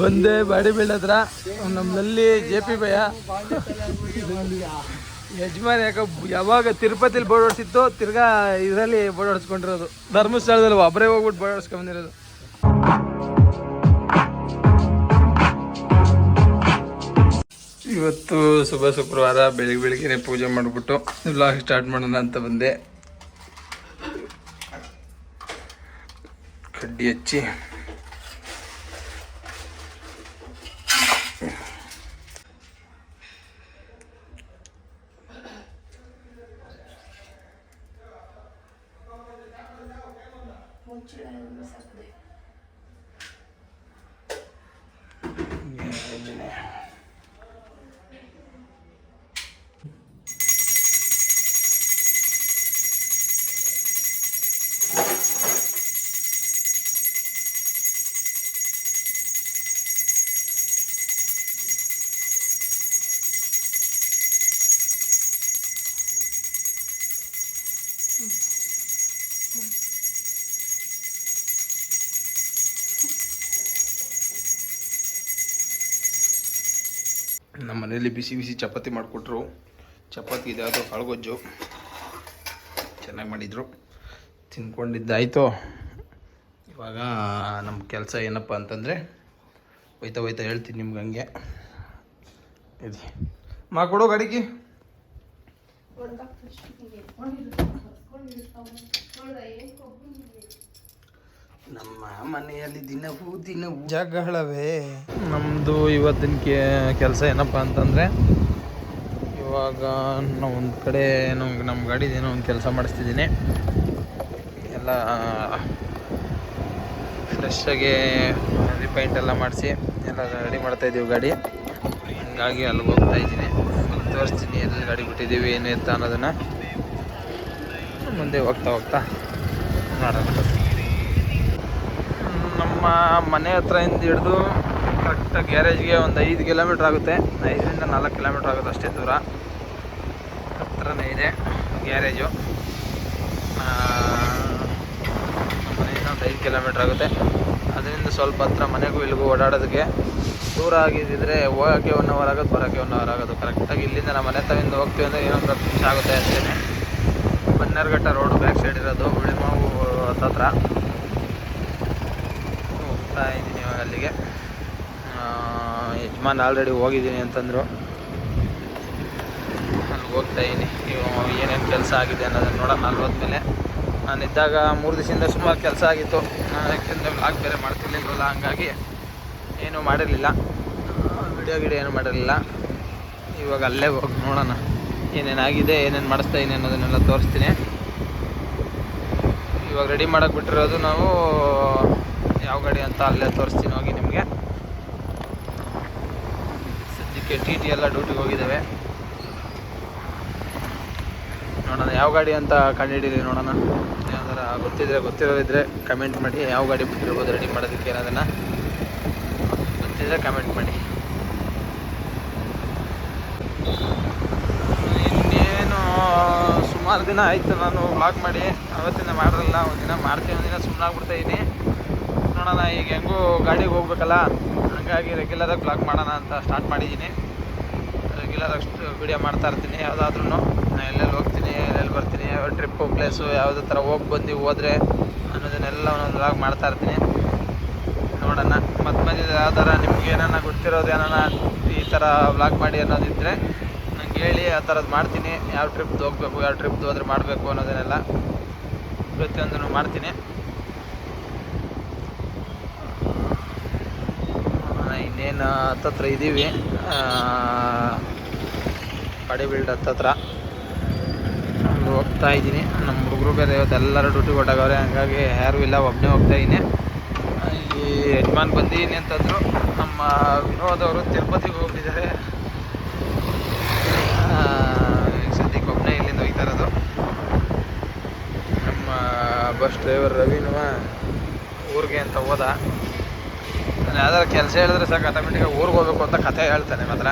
ಬಂದೆ body build ಹತ್ರ. ನಮ್ಮಲ್ಲಿ ಜೆ ಪಿ ಭಯ. ಯಜಮಾನ್ ಯಾಕ ಯಾವಾಗ ತಿರುಪತಿಲಿ ಬೋರ್ಡ್ ಹೊಡ್ಸಿತ್ತು ತಿರ್ಗಾ ಇದರಲ್ಲಿ ಬೋರ್ಡ್ ಹೊಡ್ಸ್ಕೊಂಡಿರೋದು. ಧರ್ಮಸ್ಥಳದಲ್ಲಿ ಒಬ್ಬರೇ ಹೋಗ್ಬಿಟ್ಟು ಬೋರ್ಡ್ ಹೊಡ್ಸ್ಕೊಂಬಂದಿರೋದು. ಇವತ್ತು ಶುಭ ಶುಕ್ರವಾರ, ಬೆಳಿಗ್ಗೆ ಬೆಳಿಗ್ಗೆ ಪೂಜೆ ಮಾಡಿಬಿಟ್ಟು ವ್ಲಾಗ್ ಸ್ಟಾರ್ಟ್ ಮಾಡೋಣ ಅಂತ ಬಂದೆ. ಕಡ್ಡಿ ಹಚ್ಚಿ. ಮನೇಲಿ ಬಿಸಿ ಬಿಸಿ ಚಪಾತಿ ಮಾಡಿಕೊಟ್ರು ಚಪಾತಿ ಇದೆ ಅದು ಕಾಳುಗೊಜ್ಜು ಚೆನ್ನಾಗಿ ಮಾಡಿದರು ತಿನ್ಕೊಂಡಿದ್ದಾಯಿತು ಇವಾಗ ನಮ್ಮ ಕೆಲಸ ಏನಪ್ಪ ಅಂತಂದರೆ ಹೋಯ್ತಾ ಹೋಯ್ತಾ ಹೇಳ್ತೀನಿ ನಿಮ್ಗೆ ಹಂಗೆ ಇದು ಮಾ ಕೊಡೋ ಗಾಡಿಗೆ ನಮ್ಮ ಮನೆಯಲ್ಲಿ ದಿನವೂ ದಿನವೂ ಜಗಳವೇ. ನಮ್ಮದು ಇವತ್ತಿನ ಕೆಲಸ ಏನಪ್ಪ ಅಂತಂದರೆ ಇವಾಗ ನಾವು ಒಂದು ಕಡೆ ನಮ್ಗೆ ನಮ್ಮ ಗಾಡಿದೇನೋ ಒಂದು ಕೆಲಸ ಮಾಡಿಸ್ತಿದ್ದೀನಿ. ಎಲ್ಲ ಫ್ರೆಶ್ಶಾಗಿ ರಿಪೈಂಟ್ ಎಲ್ಲ ಮಾಡಿಸಿ ಎಲ್ಲ ರೆಡಿ ಮಾಡ್ತಾ ಇದ್ದೀವಿ ಗಾಡಿ. ಹಂಗಾಗಿ ಅಲ್ಲಿಗೆ ಹೋಗ್ತಾ ಇದ್ದೀನಿ. ಅಲ್ಲಿ ತೋರಿಸ್ತೀನಿ ಎಲ್ಲಿ ಗಾಡಿ ಬಿಟ್ಟಿದ್ದೀವಿ ಏನು ಎತ್ತ ಅನ್ನೋದನ್ನು. ಮುಂದೆ ಹೋಗ್ತಾ ಹೋಗ್ತಾ ಮಾಡೋಣ. ನಮ್ಮ ಮನೆ ಹತ್ರದಿಂದ ಹಿಡಿದು ಕರೆಕ್ಟಾಗಿ ಗ್ಯಾರೇಜ್ಗೆ ಒಂದು ಐದು ಕಿಲೋಮೀಟ್ರ್ ಆಗುತ್ತೆ. ಐದರಿಂದ ನಾಲ್ಕು ಕಿಲೋಮೀಟ್ರ್ ಆಗುತ್ತೆ ಅಷ್ಟೇ ದೂರ. ಹತ್ರನೇ ಇದೆ ಗ್ಯಾರೇಜು. ಮನೆಯಿಂದ ಒಂದು ಐದು ಕಿಲೋಮೀಟ್ರ್ ಆಗುತ್ತೆ. ಅದರಿಂದ ಸ್ವಲ್ಪ ಹತ್ರ ಮನೆಗೂ ಇಲ್ಲಿಗೂ ಓಡಾಡೋದಕ್ಕೆ ದೂರ ಆಗಿದ್ದಿದ್ರೆ ಹೋಗೋಕ್ಕೆ ಒನ್ ಅವರ್ ಆಗೋದು ಬರೋಕ್ಕೆ ಒನ್ ಅವರ್ ಆಗೋದು ಕರೆಕ್ಟಾಗಿ ಇಲ್ಲಿಂದ ನಮ್ಮ ಮನೆ ತವಿಂದ ಹೋಗ್ತೀವಿ ಅಂದರೆ ಏನೊಂದು ಹತ್ತು ನಿಮಿಷ ಆಗುತ್ತೆ ಅಷ್ಟೇ ಬನ್ನೇರ್ಘಟ್ಟ ರೋಡು ಬ್ಯಾಕ್ ಸೈಡ್ ಇರೋದು ಉಳಿಮಾವು ಹತ್ತತ್ರ ಹೋಗ್ತಾ ಇದ್ದೀನಿ ಇವಾಗ ಅಲ್ಲಿಗೆ. ಯಜಮಾನ್ ಆಲ್ರೆಡಿ ಹೋಗಿದ್ದೀನಿ ಅಂತಂದರು. ನಾನು ಹೋಗ್ತಾ ಇದ್ದೀನಿ. ಏನೇನು ಕೆಲಸ ಆಗಿದೆ ಅನ್ನೋದನ್ನು ನೋಡೋಣ ಅಲ್ಲಿ ಹೋದ್ಮೇಲೆ ನಾನಿದ್ದಾಗ ಮೂರು ದಿವಸದಿಂದ ಸುಮಾರು ಕೆಲಸ ಆಗಿತ್ತು. ನಾನು ಯಾಕೆಂದರೆ ವ್ಲಾಗ್ ಬೇರೆ ಮಾಡ್ತಿರ್ಲಿಲ್ವಲ್ಲ, ಹಂಗಾಗಿ ಏನೂ ಮಾಡಿರಲಿಲ್ಲ. ವಿಡಿಯೋ ಗಿಡಿಯೋ ಏನು ಮಾಡಿರಲಿಲ್ಲ. ಇವಾಗ ಅಲ್ಲೇ ಹೋಗಿ ನೋಡೋಣ. ಏನೇನಾಗಿದೆ ಏನೇನು ಮಾಡಿಸ್ತಾ ಇದೀನಿ ಅನ್ನೋದನ್ನೆಲ್ಲ ತೋರಿಸ್ತೀನಿ. ಇವಾಗ ರೆಡಿ ಮಾಡಕ್ಕೆ ಬಿಟ್ಟಿರೋದು ನಾವು ಯಾವ ಗಾಡಿ ಅಂತ ಅಲ್ಲೇ ತೋರಿಸ್ತೀನಿ ಹೋಗಿ ನಿಮಗೆ. ಸದ್ಯಕ್ಕೆ ಟಿ ಟಿ ಎಲ್ಲ ಡ್ಯೂಟಿಗೆ ಹೋಗಿದ್ದಾವೆ. ನೋಡೋಣ, ಯಾವ ಗಾಡಿ ಅಂತ ಕಂಡುಹಿಡೀರಿ ನೋಡೋಣ. ಏನಾದರೂ ಗೊತ್ತಿದ್ರೆ ಗೊತ್ತಿರೋದಿದ್ರೆ ಕಮೆಂಟ್ ಮಾಡಿ. ಯಾವ ಗಾಡಿ ಬಿಟ್ಟಿರ್ಬೋದು ರೆಡಿ ಮಾಡೋದಕ್ಕೆ ಅನ್ನೋದನ್ನು ಗೊತ್ತಿದ್ರೆ ಕಮೆಂಟ್ ಮಾಡಿ. ಇನ್ನೇನು, ಸುಮಾರು ದಿನ ಆಯಿತು ನಾನು ವ್ಲಾಗ್ ಮಾಡಿ. ಅವತ್ತಿಂದ ಮಾಡಿರಲ್ಲ, ಒಂದಿನ ಮಾಡ್ತೀನಿ, ಒಂದಿನ ಸುಮ್ಮನಾಗ್ಬಿಡ್ತಾಯಿದ್ದೀನಿ ನೋಡೋಣ, ಈಗ ಹೆಂಗೂ ಗಾಡಿಗೆ ಹೋಗ್ಬೇಕಲ್ಲ, ಹಂಗಾಗಿ ರೆಗ್ಯುಲರಾಗಿ ಬ್ಲಾಗ್ ಮಾಡೋಣ ಅಂತ ಸ್ಟಾರ್ಟ್ ಮಾಡಿದ್ದೀನಿ ರೆಗ್ಯುಲರ್ ಅಷ್ಟು ವಿಡಿಯೋ ಮಾಡ್ತಾ ಇರ್ತೀನಿ ಯಾವುದಾದ್ರೂ ನಾನು ಎಲ್ಲೆಲ್ಲಿ ಹೋಗ್ತೀನಿ, ಎಲ್ಲೆಲ್ಲಿ ಬರ್ತೀನಿ ಯಾವ ಟ್ರಿಪ್ಪು ಪ್ಲೇಸು ಯಾವುದೇ ಥರ ಹೋಗಿ ಬಂದು, ಹೋದರೆ ಅನ್ನೋದನ್ನೆಲ್ಲ ಒಂದೊಂದು ಬ್ಲಾಗ್ ಮಾಡ್ತಾ ಇರ್ತೀನಿ. ನೋಡೋಣ. ಮತ್ತು ಮಧ್ಯೆ ಥರ ನಿಮ್ಗೆ ಏನಾನ ಗೊತ್ತಿರೋದು, ಏನಾನ ಈ ಥರ ಬ್ಲಾಗ್ ಮಾಡಿ ಅನ್ನೋದಿದ್ದರೆ ನಂಗೆ ಹೇಳಿ, ಆ ಥರದ್ದು ಮಾಡ್ತೀನಿ. ಯಾವ ಟ್ರಿಪ್ದು ಹೋಗ್ಬೇಕು, ಯಾವ ಟ್ರಿಪ್ದು ಹೋದ್ರೆ ಮಾಡಬೇಕು ಅನ್ನೋದನ್ನೆಲ್ಲ ಪ್ರತಿಯೊಂದನ್ನು ಮಾಡ್ತೀನಿ. ಇನ್ನೇನು ಹತ್ತತ್ರ ಇದ್ದೀವಿ ಬಿಲ್ಡ್ ಹತ್ತತ್ರ ಹೋಗ್ತಾ ಇದ್ದೀನಿ. ನಮ್ಮ ಹುಡುಗರು ಬೇರೆ ಇವತ್ತು ಎಲ್ಲರೂ ಡ್ಯೂಟಿ ಕೊಟ್ಟಾಗವ್ರೆ ಹಂಗಾಗಿ ಯಾರೂ ಇಲ್ಲ ಒಬ್ಬನೇ ಹೋಗ್ತಾ ಇದ್ದೀನಿ. ಈ ಯಜಮಾನ್ ಬಂದೀನಿ ಅಂತಂದರು. ನಮ್ಮ ವಿನೋದ್ ಅವರು ತಿರುಪತಿಗೆ ಹೋಗಿದ್ದಾರೆ ಸದ್ಯಕ್ಕೆ ಒಬ್ಬನೇ ಇಲ್ಲಿಂದ ಹೋಗ್ತಾ ಇರೋದು. ನಮ್ಮ ಬಸ್ ಡ್ರೈವರ್ ರವಿನುವ ಊರಿಗೆ ಅಂತ ಹೋದ. ಯಾವ್ದಾರು ಕೆಲಸ ಹೇಳಿದ್ರೆ ಸಾಕು ಆಟೋಮೆಟಿಕಾಗಿ ಊರಿಗೆ ಹೋಗ್ಬೇಕು ಅಂತ ಕಥೆ ಹೇಳ್ತಾನೆ ಮಾತ್ರ.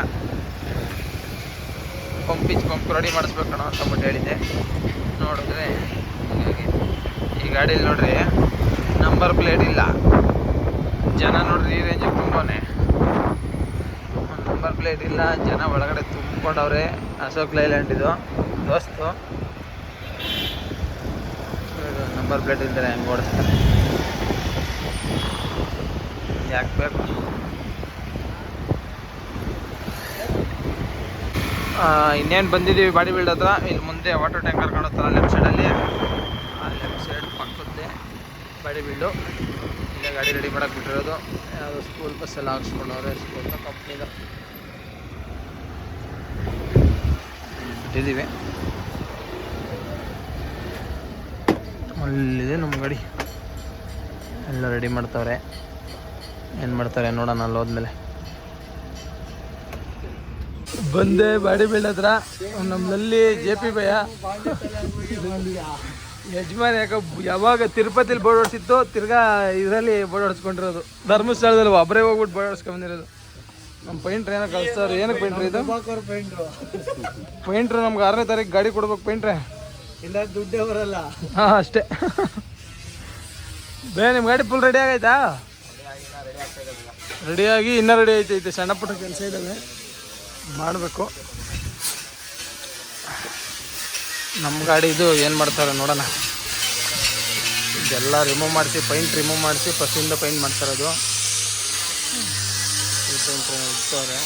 ಪಂಪಿಚ್ ಪಂಪ್ ರೆಡಿ ಮಾಡಿಸ್ಬೇಕು ಅಣ್ಣ ಅಂತ ಬಿಟ್ಟು ಹೇಳಿದ್ದೆ. ನೋಡಿದ್ರೆ ಈ ಗಾಡೀಲಿ ನೋಡ್ರಿ ನಂಬರ್ ಪ್ಲೇಟ್ ಇಲ್ಲ. ಜನ ನೋಡ್ರಿ, ಈ ರೇಂಜಿಗೆ ತುಂಬಾನೆ. ಪ್ಲೇಟ್ ಇಲ್ಲ, ಜನ ಒಳಗಡೆ ತುಂಬಿಕೊಂಡವ್ರೆ. ಅಶೋಕ್ ಲೈಲ್ಯಾಂಡ್ ಇದು. ದೋಸ್ತು. ನಂಬರ್ ಪ್ಲೇಟ್ ಇಲ್ದರೆ ಹೆಂಗೆ ಓಡಿಸ್ತಾರೆ? ಯಾಕೆ ಬೇಕು ಇನ್ನೇನು ಬಂದಿದ್ದೀವಿ ಬಾಡಿ ಬಿಲ್ಡ್ ಹತ್ರ. ಇಲ್ಲಿ ಮುಂದೆ ವಾಟರ್ ಟ್ಯಾಂಕರ್ ಕಾಣುತ್ತಲ್ಲ ಲೆಫ್ಟ್ ಸೈಡಲ್ಲಿ ಆ ಲೆಫ್ಟ್ ಸೈಡ್ ಪಕ್ಕದ್ದೆ ಬಾಡಿ ಬಿಲ್ಡು ಇಲ್ಲೇ ಗಾಡಿ ರೆಡಿ ಮಾಡಕ್ಕೆ ಬಿಟ್ಟಿರೋದು. ಯಾವುದೋ ಸ್ಕೂಲ್ ಬಸ್ಸೆಲ್ಲ ಹಾಕ್ಸ್ಕೊಂಡವ್ರೆ ಸ್ಕೂಲ್ ಕಂಪ್ನಿದು ಬಿಟ್ಟಿದ್ದೀವಿ. ಅಲ್ಲಿದೆ ನಮ್ಮ ಗಾಡಿ. ಎಲ್ಲ ರೆಡಿ ಮಾಡ್ತಾವ್ರೆ. ಏನು ಮಾಡ್ತಾರೆ ನೋಡೋಣ ಅಲ್ಲಿ ಹೋದ್ಮೇಲೆ. ಬಂದೆ ಬಾಡಿ ಬಿಲ್ಡ್ ಹತ್ರ. ನಮ್ಮಲ್ಲಿ ಜೆ ಪಿ ಭಯ. ಯಜಮಾನ್ ಯಾಕ ಯಾವಾಗ ತಿರುಪತಿಲಿ ಬೋರ್ಡ್ ಹೊಡ್ಸಿತ್ತು ತಿರ್ಗಾ ಇದರಲ್ಲಿ ಬೋರ್ಡ್ ಹೊಡ್ಸ್ಕೊಂಡಿರೋದು. ಧರ್ಮಸ್ಥಳದಲ್ಲಿ ಒಬ್ಬರೇ ಹೋಗ್ಬಿಟ್ಟು ಬೋರ್ಡ್ ಹೊಡ್ಸ್ಕೊಂಬಂದಿರೋದು ನಮ್ಮ ಪೈಂಟ್ರ್ ಏನೋ ಕಳಿಸ್ತಾರೆ ಏನಕ್ಕೆ ಪೈಂಟ್ರ್ ಇದು? ಪೈಂಟ್ರ್ ನಮ್ಗೆ ಆರನೇ ತಾರೀಕು ಗಾಡಿ ಕೊಡ್ಬೇಕು ಪೈಂಟ್ರೆ ಇಲ್ಲ ದುಡ್ಡೇ ಬರಲ್ಲ. ಹಾಂ ಅಷ್ಟೇ. ಬೇ ನಿಮ್ಮ ಗಾಡಿ ಫುಲ್ ರೆಡಿ ಆಗೈತಾ? ರೆಡಿಯಾಗಿ ಇನ್ನೂ ರೆಡಿ ಐತೈತೆ ಸಣ್ಣ ಪುಟ್ಟ ಕೆಲಸ ಇದ್ದಾವೆ ಮಾಡಬೇಕು. ನಮ್ಮ ಗಾಡಿ ಇದು ಏನು ಮಾಡ್ತಾರೆ ನೋಡೋಣ. ಇದೆಲ್ಲ ರಿಮೂವ್ ಮಾಡಿಸಿ ಪೈಂಟ್ ರಿಮೂವ್ ಮಾಡಿಸಿ ಫಸ್ಟಿಂದ ಪೈಂಟ್ ಮಾಡ್ತಾರದು ಪೈಂಟ್ ಇರ್ತವ್ರೆ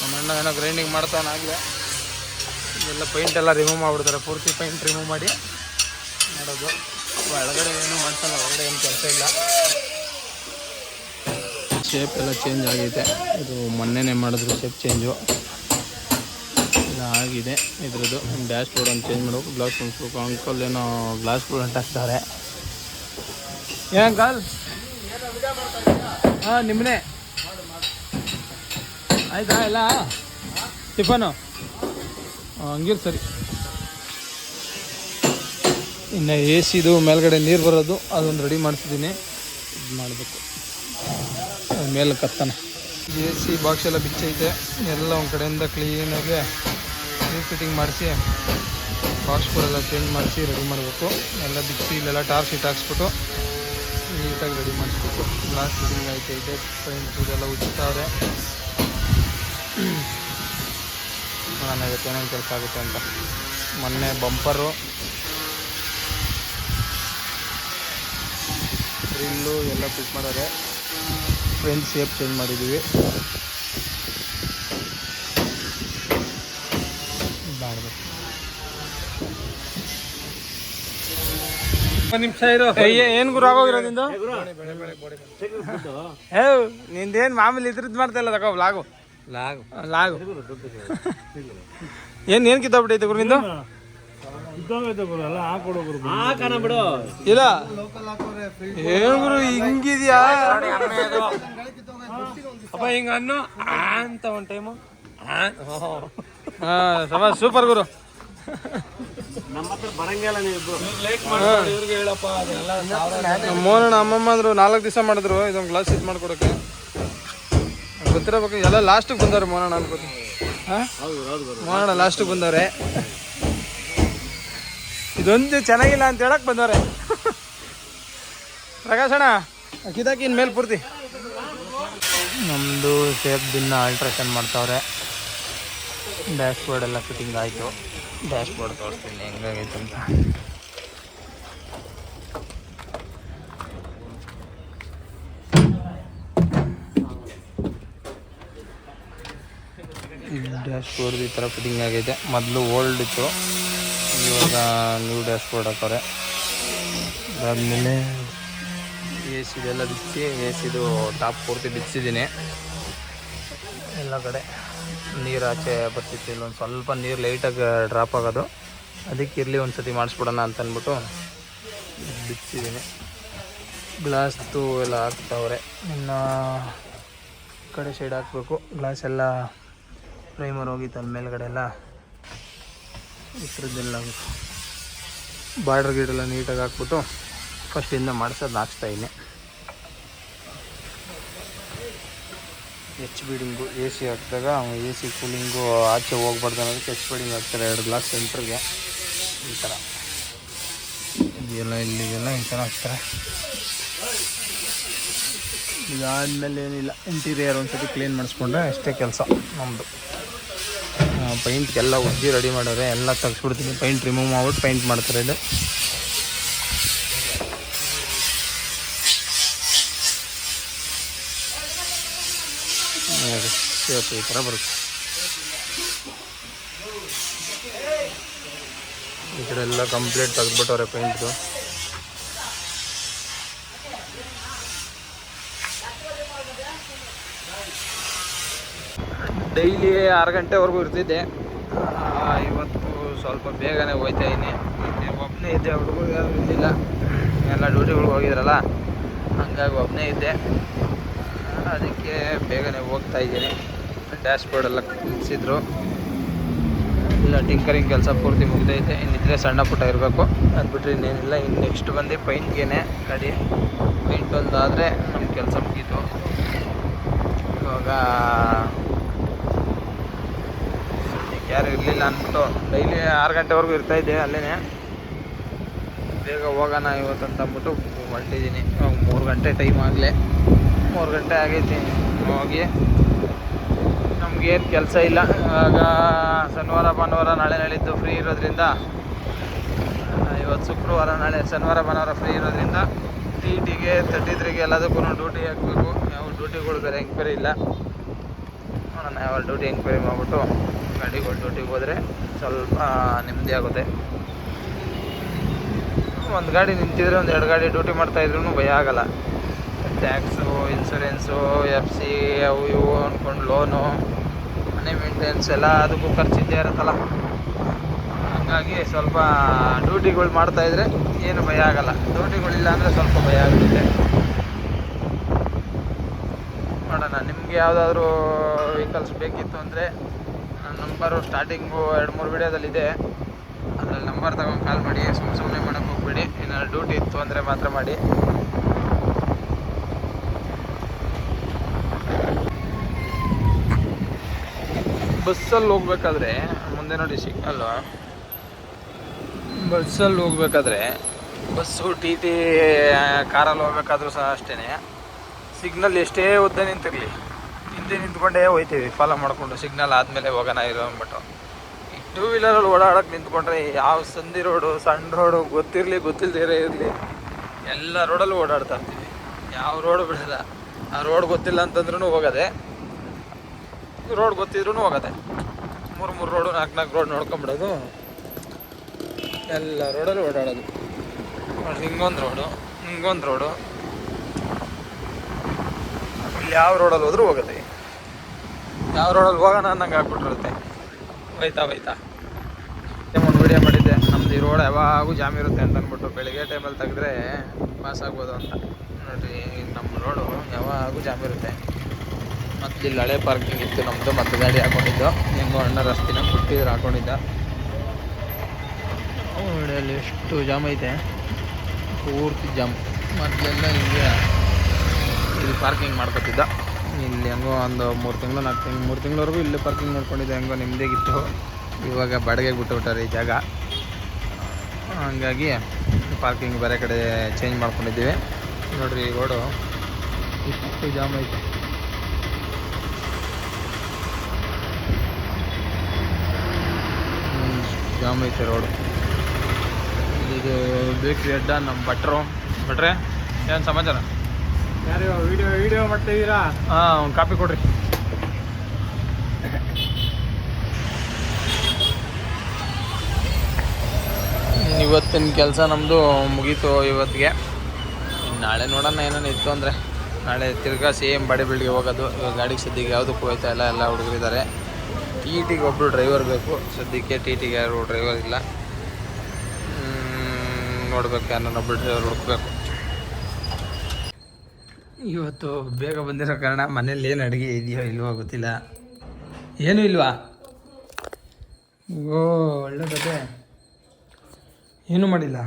ನಮ್ಮ ಏನೋ ಗ್ರೈಂಡಿಂಗ್ ಮಾಡ್ತಾವನಾಗಲೇ ಇದೆಲ್ಲ ಪೈಂಟ್ ಎಲ್ಲ ರಿಮೂವ್ ಮಾಡಿಬಿಡ್ತಾರೆ. ಪೂರ್ತಿ ಪೈಂಟ್ ರಿಮೂವ್ ಮಾಡಿ ಮಾಡೋದು. ಒಳಗಡೆ ಏನು ಮಾಡ್ಸಲ್ಲ ಒಳಗಡೆ ಏನು ಕೆಲಸ ಇಲ್ಲ. ಶೇಪ್ ಎಲ್ಲ ಚೇಂಜ್ ಆಗೈತೆ ಇದು ಮೊನ್ನೆನೇ ಮಾಡಿದ್ರು ಶೇಪ್ ಚೇಂಜು ಎಲ್ಲ ಆಗಿದೆ. ಇದ್ರದ್ದು ಡ್ಯಾಶ್ ಬೋರ್ಡ್ ಒಂದು ಚೇಂಜ್ ಮಾಡಬೇಕು ಗ್ಲಾಸ್ ಮುಗಿಸ್ಬೇಕು ಅಂಕಲ್ ಏನೋ ಗ್ಲಾಸ್ ಬೋರ್ಡ್ ಅಂತ ಹಾಕ್ತಾರೆ. ಏನ್ ಅಂಕಲ್ ಹಾಂ ನಿಮ್ಮನೆ ಆಯ್ತಾ, ಎಲ್ಲ? ಟಿಫನು? ಹಂಗಿರ್ ಸರಿ. ಇನ್ನು ಎ ಸಿದು ಮೇಲ್ಗಡೆ ನೀರು ಬರೋದು, ಅದೊಂದು ರೆಡಿ ಮಾಡಿಸಿದ್ದೀನಿ ಇದು ಮಾಡಬೇಕು. ಮೇಲೆ ಕತ್ತಾನೆ. ಎ ಸಿ ಬಾಕ್ಸ್ ಎಲ್ಲ ಬಿಚ್ಚೈತೆ. ಎಲ್ಲ ಒಂದು ಕಡೆಯಿಂದ ಕ್ಲೀನಾಗಿ ಫಿಟ್ಟಿಂಗ್ ಮಾಡಿಸಿ ಬಾಕ್ಸ್ಗಳೆಲ್ಲ ಚೇಂಜ್ ಮಾಡಿಸಿ ರೆಡಿ ಮಾಡಬೇಕು. ಎಲ್ಲ ಬಿಚ್ಚಿ ಇಲ್ಲೆಲ್ಲ ಟಾರ್ಚ್ ಇಟ್ಟು ಹಾಕ್ಸ್ಬಿಟ್ಟು ನೀಟಾಗಿ ರೆಡಿ ಮಾಡಿಸ್ಬೇಕು. ಗ್ಲಾಸ್ ಫಿಟ್ಟಿಂಗ್ ಆಯ್ತೈತೆ ಪೈಂಟ್ ಇದೆಲ್ಲ ಎಲ್ಲ ನೋಡೋಣ ಇವತ್ತು ಏನೇನು ಕೆಲಸ ಆಗುತ್ತೆ ಅಂತ. ಮೊನ್ನೆ ಬಂಪರು ಗ್ರಿಲ್ಲು ಎಲ್ಲ ಫಿಟ್ ಮಾಡೋರೆ ಫ್ರೆಂಡ್ ಶೇಪ್ ಚೇಂಜ್ ಮಾಡಿದ್ದೀವಿ. ನಿಂದೇನ್ ನಿಮಿಷ ಇರೋ. ಏನು ಗುರು ಆಗೋಗಿರೋದು ನಿಂದು? ಏ ನಿಂದೇನು ಮಾಮೂಲಿ ಇದ್ರದ್ದು ಮಾಡ್ತಾ ಇಲ್ಲ ತಗೋ ಲಾಗು. ಲಾಗು. ಲಾಗು. ಏನು ಏನ್ ಕಿತ್ತೋಗ್ಬಿಟ್ಟೈತೆ ಗುರು ನಿಂದು? ಹಾಕಣ ಬಿಡು. ಇಲ್ಲ. ಏನು ಗುರು ಹಿಂಗಿದ್ಯಾ? ಅಪ್ಪ ಹಿಂಗ ಅನ್ನು. ಆ ಅಂತ ಒನ್ ಟೈಮು ಹಾ ಸಮ ಸೂಪರ್ ಗುರು. ಮೋನಣ್ಣ ಅಮ್ಮಮ್ಮ ಅಂದ್ರು ನಾಲ್ಕು ದಿವಸ ಮಾಡಿದ್ರು ಇದೊಂದು ಗ್ಲಾಸ್ ಇದು ಮಾಡ್ಕೊಡಕ್ಕೆ. ಗೊತ್ತಿರಬೇಕು ಎಲ್ಲ ಲಾಸ್ಟಿಗೆ ಬಂದವ್ರೆ ಮೋನಣ್ಣ ಅನ್ಕೋತೀನಿ. ಮೋನಣ್ಣ ಲಾಸ್ಟಿಗೆ ಬಂದವ್ರೆ. ಇದೊಂದು ಚೆನ್ನಾಗಿಲ್ಲ ಅಂತ ಹೇಳಕ್ ಬಂದವ್ರೆ. ಪ್ರಕಾಶಣ್ಣ ಕಿದಾಕಿ ಇನ್ಮೇಲೆ ಪೂರ್ತಿ. ನಮ್ಮದು ಸೇಫ್ ದಿನ ಆಲ್ಟ್ರೇಷನ್ ಮಾಡ್ತಾವ್ರೆ. ಡ್ಯಾಶ್ ಬೋರ್ಡ್ ಎಲ್ಲ ಫಿಟ್ಟಿಂಗ್ ಆಯಿತು. ಡ್ಯಾಶ್ ಬೋರ್ಡ್ ತೋರಿಸ್ತೀನಿ, ಹೆಂಗಾಗೈತೆ ಅಂತ. ಡ್ಯಾಶ್ ಬೋರ್ಡ್ ಈ ಥರ ಫಿಟ್ಟಿಂಗ್ ಆಗೈತೆ ಮೊದಲು ಓಲ್ಡ್ ಇತ್ತು. ಇವಾಗ ನ್ಯೂ ಡ್ಯಾಶ್ ಬೋರ್ಡ್ ಹಾಕೋರೆ. ಅದಾದಮೇಲೆ ಎ ಸಿದೆಲ್ಲ ಬಿಚ್ಚಿ ಎ ಸಿದು ಟಾಪ್ ಪೂರ್ತಿ ಬಿಚ್ಚಿದ್ದೀನಿ. ಎಲ್ಲ ಕಡೆ ನೀರು ಆಚೆ ಬರ್ತಿತ್ತು. ಇಲ್ಲೊಂದು ಸ್ವಲ್ಪ ನೀರು ಲೈಟಾಗಿ ಡ್ರಾಪ್ ಆಗೋದು. ಅದಕ್ಕೆ ಇರಲಿ ಒಂದು ಸತಿ ಮಾಡಿಸ್ಬಿಡೋಣ ಅಂತ ಅಂದ್ಬಿಟ್ಟು ಬಿಚ್ಚಿದ್ದೀನಿ. ಗ್ಲಾಸ್ದು ಎಲ್ಲ ಹಾಕ್ತಾವ್ರೆ. ಇನ್ನು ಕಡೆ ಸೈಡ್ ಹಾಕಬೇಕು. ಗ್ಲಾಸ್ ಎಲ್ಲ ಪ್ರೈಮರ್ ಹೋಗಿತ್ತು ಅಲ್ಲಿ ಮೇಲ್ಗಡೆ ಎಲ್ಲ. ಈ ಥರದ್ದೆಲ್ಲ ಬಾರ್ಡ್ರ್ ಗೀಡೆಲ್ಲ ನೀಟಾಗಿ ಹಾಕ್ಬಿಟ್ಟು ಫಸ್ಟಿಂದ ಮಾಡಿಸೋದು ಹಾಕ್ಸ್ತಾ ಇದ್ದೀನಿ ಎಚ್ ಬಿಡಿಂಗು ಎ ಸಿ ಹಾಕಿದಾಗ ಎ ಸಿ ಕೂಲಿಂಗು ಆಚೆ ಹೋಗ್ಬಾರ್ದು ಅನ್ನೋದಕ್ಕೆ ಎಚ್ ಬಿಡಿಂಗ್ ಹಾಕ್ತಾರೆ ಎರಡು ಗ್ಲಾಸ್ ಸೆಂಟ್ರಿಗೆ ಈ ಥರ ಇದೆಲ್ಲ ಇಲ್ಲಿಗೆಲ್ಲ ಈ ಥರ ಹಾಕ್ತಾರೆ. ಇದಾದಮೇಲೆ ಏನಿಲ್ಲ ಇಂಟೀರಿಯರ್ ಒಂದ್ಸತಿ ಕ್ಲೀನ್ ಮಾಡಿಸ್ಕೊಂಡ್ರೆ ಅಷ್ಟೇ ಕೆಲಸ ನಮ್ಮದು ಪೈಂಟ್ಗೆಲ್ಲ ಉಜ್ಜಿ ರೆಡಿ ಮಾಡೋರೆ ಎಲ್ಲ ತೆಗ್ಸ್ಬಿಡ್ತೀನಿ. ಪೈಂಟ್ ರಿಮೂವ್ ಮಾಡ್ಬಿಟ್ಟು ಪೈಂಟ್ ಮಾಡ್ತಾರೆ ಇದು. ಈ ಥರ ಬರುತ್ತೆ. ಈ ಕಡೆ ಎಲ್ಲ ಕಂಪ್ಲೀಟ್ ತೆಗೆದ್ಬಿಟ್ಟವ್ರೆ ಪೈಂಟ್ದು ಡೈಲಿ ಆರು ಗಂಟೆವರೆಗೂ ಇರ್ತಿದ್ದೆ. ಇವತ್ತು ಸ್ವಲ್ಪ ಬೇಗನೆ ಹೋಯ್ತಾ ಇದ್ದೀನಿ ಒಬ್ಬನೇ ಇದ್ದೆ, ಹುಡುಗರು ಯಾರು ಇರಲಿಲ್ಲ. ಎಲ್ಲ ಡ್ಯೂಟಿಗಳಿಗೆ ಹೋಗಿದ್ರಲ್ಲ, ಹಂಗಾಗಿ ಒಬ್ಬನೇ ಇದ್ದೆ. ಅದಕ್ಕೆ ಬೇಗನೆ ಹೋಗ್ತಾ ಇದ್ದೀನಿ. ಡ್ಯಾಶ್ ಬೋರ್ಡ್ ಎಲ್ಲ ಮುಗಿಸಿದ್ರು. ಇಲ್ಲ ಟಿಂಕರಿಂಗ್ ಕೆಲಸ ಪೂರ್ತಿ ಮುಗ್ದೈತೆ. ಇನ್ನಿದ್ರೆ ಸಣ್ಣ ಪುಟ್ಟ ಇರಬೇಕು. ಅದು ಬಿಟ್ಟರೆ ಇನ್ನೇನಿಲ್ಲ. ಇನ್ನು ನೆಕ್ಸ್ಟ್ ಬಂದು ಪೈಂಟ್ಗೇನೆ ಗಾಡಿ ಪೈಂಟ್ ಒಂದಾದರೆ ನಮ್ಮ ಕೆಲಸ ಮುಗೀತು. ಇವಾಗ ಯಾರು ಇರಲಿಲ್ಲ ಅಂದ್ಬಿಟ್ಟು ಡೈಲಿ ಆರು ಗಂಟೆವರೆಗೂ ಇರ್ತಾಯಿದ್ದೆ ಅಲ್ಲೇ ಬೇಗ ಹೋಗೋಣ ಇವತ್ತಂತ ಅಂದ್ಬಿಟ್ಟು ಹೊರಟಿದ್ದೀನಿ. ಮೂರು ಗಂಟೆ ಟೈಮ್ ಆಗಲೇ. ಮೂರು ಗಂಟೆ ಆಗೈತಿ ಹೋಗಿ. ನಮಗೇನು ಕೆಲಸ ಇಲ್ಲ. ಇವಾಗ ಶನಿವಾರ, ಭಾನುವಾರ ನಾಳೆ ನಾಳಿದ್ದು ಫ್ರೀ ಇರೋದ್ರಿಂದ, ಇವತ್ತು ಶುಕ್ರವಾರ, ನಾಳೆ ಶನಿವಾರ, ಭಾನುವಾರ ಫ್ರೀ ಇರೋದ್ರಿಂದ ಟಿ ಟಿಗೆ ತರ್ಟಿ ತ್ರೀಗೆ ಎಲ್ಲದಕ್ಕೂ ಡ್ಯೂಟಿ ಹಾಕಬೇಕು. ಯಾವ ಡ್ಯೂಟಿಗಳು ಬೇರೆ ಎಂಕ್ವೈರಿ ಇಲ್ಲ. ನೋಡೋಣ ಯಾವ ಡ್ಯೂಟಿ ಎಂಕ್ವೈರಿ ಮಾಡಿಬಿಟ್ಟು. ಗಾಡಿಗಳು ಡ್ಯೂಟಿಗೆ ಹೋದರೆ ಸ್ವಲ್ಪ ನೆಮ್ಮದಿ ಆಗುತ್ತೆ. ಒಂದು ಗಾಡಿ ನಿಂತಿದ್ರೆ ಒಂದು ಎರಡು ಗಾಡಿ ಡ್ಯೂಟಿ ಮಾಡ್ತಾಯಿದ್ರು ಭಯ ಆಗಲ್ಲ. ಟ್ಯಾಕ್ಸು, ಇನ್ಸೂರೆನ್ಸು, ಎಫ್ ಸಿ, ಅವು ಇವು ಅಂದ್ಕೊಂಡು ಲೋನು, ಮನೆ ಮೇಂಟೆನೆನ್ಸ್ ಎಲ್ಲ ಅದಕ್ಕೂ ಖರ್ಚಿದ್ದೇ ಇರುತ್ತಲ್ಲ. ಹಾಗಾಗಿ ಸ್ವಲ್ಪ ಡ್ಯೂಟಿಗಳು ಮಾಡ್ತಾಯಿದ್ರೆ ಏನು ಭಯ ಆಗಲ್ಲ. ಡ್ಯೂಟಿಗಳಿಲ್ಲ ಅಂದರೆ ಸ್ವಲ್ಪ ಭಯ ಆಗುತ್ತೆ. ನೋಡೋಣ ನಿಮಗೆ ಯಾವುದಾದ್ರೂ ವೆಹಿಕಲ್ಸ್ ಬೇಕಿತ್ತು ಅಂದರೆ ನಂಬರು ಸ್ಟಾರ್ಟಿಂಗು ಎರಡು ಮೂರು ವಿಡಿಯೋದಲ್ಲಿದೆ. ಅದರಲ್ಲಿ ನಂಬರ್ ತಗೊಂಡು ಕಾಲ್ ಮಾಡಿ ಸುಮ್ಮನೆ ಸುಮ್ಮನೆ ಮಾಡೋಕ್ಕೆ ಹೋಗ್ಬೇಡಿ. ಏನಾದ್ರು ಡ್ಯೂಟಿ ಇತ್ತು ಅಂದರೆ ಮಾತ್ರ ಮಾಡಿ. ಬಸ್ಸಲ್ಲಿ ಹೋಗ್ಬೇಕಾದ್ರೆ, ಮುಂದೆ ನೋಡಿ ಸಿಗ್ನಲ್ಲು ಬಸ್ಸಲ್ಲಿ ಹೋಗ್ಬೇಕಾದ್ರೆ, ಬಸ್ಸು, ಟಿ ಟಿ ಕಾರಲ್ಲಿ ಹೋಗ್ಬೇಕಾದ್ರೂ ಸಹ ಅಷ್ಟೇ ಸಿಗ್ನಲ್ ಎಷ್ಟೇ ಉದ್ದ ನಿಂತಿರಲಿ. ಹಿಂದೆ ನಿಂತ್ಕೊಂಡೇ ಹೋಯ್ತೀವಿ. ಫಾಲೋ ಮಾಡಿಕೊಂಡು ಸಿಗ್ನಲ್ ಆದಮೇಲೆ ಹೋಗೋಣ ಇರೋ ಅಂದ್ಬಿಟ್ಟು. ಈ ಟೂ ವೀಲರಲ್ಲಿ ಓಡಾಡೋಕೆ ನಿಂತ್ಕೊಂಡ್ರೆ ಯಾವ ಸಂದಿ ರೋಡು ಸಣ್ಣ ರೋಡು ಗೊತ್ತಿರಲಿ ಗೊತ್ತಿಲ್ಲದೇ ಇರಲಿ. ಎಲ್ಲ ರೋಡಲ್ಲೂ ಓಡಾಡ್ತಾ ಇರ್ತೀವಿ. ಯಾವ ರೋಡು ಬಿಡಲ್ಲ. ಆ ರೋಡ್ ಗೊತ್ತಿಲ್ಲ ಅಂತಂದ್ರೂ ಹೋಗದೆ. ರೋಡ್ ಗೊತ್ತಿದ್ರೂ ಹೋಗೋದೆ. ಮೂರು ಮೂರು ರೋಡು ನಾಲ್ಕು ನಾಲ್ಕು ರೋಡ್ ನೋಡ್ಕೊಂಬಿಡೋದು. ಎಲ್ಲ ರೋಡಲ್ಲೂ ಓಡಾಡೋದು. ಹಿಂಗೊಂದು ರೋಡು ಹಿಂಗೊಂದು ರೋಡು ಯಾವ ರೋಡಲ್ಲಿ ಹೋದ್ರೂ ಹೋಗುತ್ತೆ ಯಾವ ರೋಡಲ್ಲಿ ಹೋಗೋಣ ಅನ್ನಂಗೆ ಆಗ್ಬಿಟ್ಟಿರುತ್ತೆ ಹೋಯ್ತಾ ಹೋಯ್ತಾ. ಒಂದು ವಿಡಿಯೋ ಮಾಡಿದ್ದೆ. ನಮ್ದು ಈ ರೋಡ್ ಯಾವಾಗೂ ಜಾಮ್ ಇರುತ್ತೆ ಅಂತ ಅಂದ್ಬಿಟ್ಟು ಬೆಳಿಗ್ಗೆ ಟೈಮಲ್ಲಿ ತೆಗೆದ್ರೆ ಪಾಸ್ ಆಗ್ಬೋದು ಅಂತ. ನೋಡಿರಿ ನಮ್ಮ ರೋಡು ಯಾವಾಗೂ ಜಾಮ್ ಇರುತ್ತೆ. ಮತ್ತು ಇಲ್ಲಿ ಹಳೆ ಪಾರ್ಕಿಂಗ್ ಇತ್ತು ನಮ್ಮದು ಮತ್ತು ಗಾಡಿ ಹಾಕೊಂಡಿದ್ದು. ಹೆಂಗೋ ಅಣ್ಣ ರಸ್ತಿನ ಬಿಟ್ಟಿದ್ರು ಹಾಕೊಂಡಿದ್ದ. ನೋಡಿ ಅಲ್ಲಿ ಎಷ್ಟು ಜಾಮ್ ಐತೆ. ಪೂರ್ತಿ ಜಾಮ್ ಮೊದಲೆಲ್ಲ ಹಿಂಗೆ ಇಲ್ಲಿ ಪಾರ್ಕಿಂಗ್ ಮಾಡ್ಕೊತಿದ್ದ. ಇಲ್ಲಿ ಹೆಂಗೋ ಒಂದು ಮೂರು ತಿಂಗಳು, ನಾಲ್ಕು ತಿಂಗಳು, ಮೂರು ತಿಂಗಳವರೆಗೂ ಇಲ್ಲಿ ಪಾರ್ಕಿಂಗ್ ನೋಡ್ಕೊಂಡಿದ್ದೆ, ಹೆಂಗೋ ನೆಮ್ಮದಿಯಾಗಿತ್ತು ಇವಾಗ ಬಾಡಿಗೆಗೆ ಬಿಟ್ಟುಬಿಟ್ಟಾರೆ ಈ ಜಾಗ. ಹಂಗಾಗಿ ಪಾರ್ಕಿಂಗ್ ಬೇರೆ ಕಡೆ ಚೇಂಜ್ ಮಾಡ್ಕೊಂಡಿದ್ದೀವಿ. ನೋಡಿರಿ ಈ ರೋಡು ಇಷ್ಟು ಜಾಮ್ ಐತೆ. ಜಾಮ್ ಐತೆ ರೋಡು ಇದು ಬೇಕ್ರಿ ಅಡ್ಡ ನಮ್ಮ ಭಟ್ರು. ಭಟ್ರೆ, ಏನು ಸಮಾಚಾರ? ಯಾರು ವಿಡಿಯೋ ವಿಡಿಯೋ ಮಾಡ್ತಾ ಇದೀರಾ ಹಾಂ, ಒಂದು ಕಾಪಿ ಕೊಡ್ರಿ. ಇವತ್ತಿನ ಕೆಲಸ ನಮ್ಮದು ಮುಗೀತು ಇವತ್ತಿಗೆ. ನಾಳೆ ನೋಡೋಣ ಏನೇನು ಇತ್ತು ಅಂದರೆ. ನಾಳೆ ತಿರ್ಗಾ ಸೇಮ್ ಬಾಡಿ ಬಿಲ್ಡ್ಗೆ ಹೋಗೋದು. ಇವಾಗ ಗಾಡಿಗೆ ಸದ್ಯಕ್ಕೆ ಯಾವುದಕ್ಕೂ ಹೋಯ್ತಾ ಇಲ್ಲ, ಎಲ್ಲ ಹುಡುಗರಿದ್ದಾರೆ ಟಿ ಟಿಗೆ ಒಬ್ಬರು ಡ್ರೈವರ್ ಬೇಕು. ಸದ್ಯಕ್ಕೆ ಟಿ ಟಿಗೆ ಯಾರು ಡ್ರೈವರ್ ಇಲ್ಲ. ನೋಡ್ಬೇಕು ಯಾರನ್ನೊಬ್ಬರು ಡ್ರೈವರ್ ಹುಡುಕ್ಬೇಕು. ಇವತ್ತು ಬೇಗ ಬಂದಿರೋ ಕಾರಣ ಮನೇಲಿ ಏನು ಅಡುಗೆ ಇದೆಯೋ ಇಲ್ವೋ ಗೊತ್ತಿಲ್ಲ. ಏನೂ ಇಲ್ವಾ? ಓ ಒಳ್ಳೆ ಕತೆ ಏನೂ ಮಾಡಿಲ್ಲ?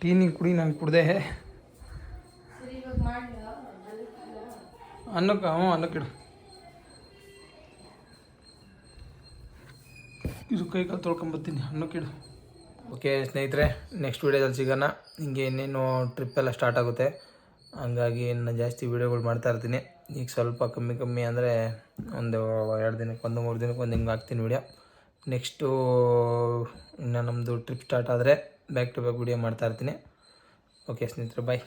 ಟೀ ನೀ ಕುಡಿ ನಾನು ಕುಡ್ದೆ. ಅನ್ನಕ್ಕೆ ಹ್ಞೂ ಅನ್ನಕ್ಕಿಡು ಇದು ಕೈ ಕಾಲು ತೊಳ್ಕೊಂಬತ್ತೀನಿ ಅನ್ನಕ್ಕಿಡು ಓಕೆ ಸ್ನೇಹಿತರೆ ನೆಕ್ಸ್ಟ್ ವೀಡಿಯೋದಲ್ಲಿ ಸಿಗೋಣ. ಹಿಂಗೆ ಇನ್ನೇನು ಟ್ರಿಪ್ ಎಲ್ಲ ಸ್ಟಾರ್ಟ್ ಆಗುತ್ತೆ? ಹಂಗಾಗಿ ನಾನು ಜಾಸ್ತಿ ವೀಡಿಯೋಗಳು ಮಾಡ್ತಾ ಇರ್ತೀನಿ. ಈಗ ಸ್ವಲ್ಪ ಕಮ್ಮಿ ಕಮ್ಮಿ ಅಂದರೆ ಒಂದು ಎರಡು ದಿನಕ್ಕೆ ಒಂದು, ಮೂರು ದಿನಕ್ಕೆ ಒಂದು ಹಿಂಗೆ ಹಾಕ್ತೀನಿ ವೀಡಿಯೋ ನೆಕ್ಸ್ಟು ಇನ್ನು ನಮ್ಮದು ಟ್ರಿಪ್ ಸ್ಟಾರ್ಟ್ ಆದರೆ ಬ್ಯಾಕ್ ಟು ಬ್ಯಾಕ್ ವೀಡಿಯೋ ಮಾಡ್ತಾ ಇರ್ತೀನಿ. ಓಕೆ ಸ್ನೇಹಿತರೆ ಬಾಯ್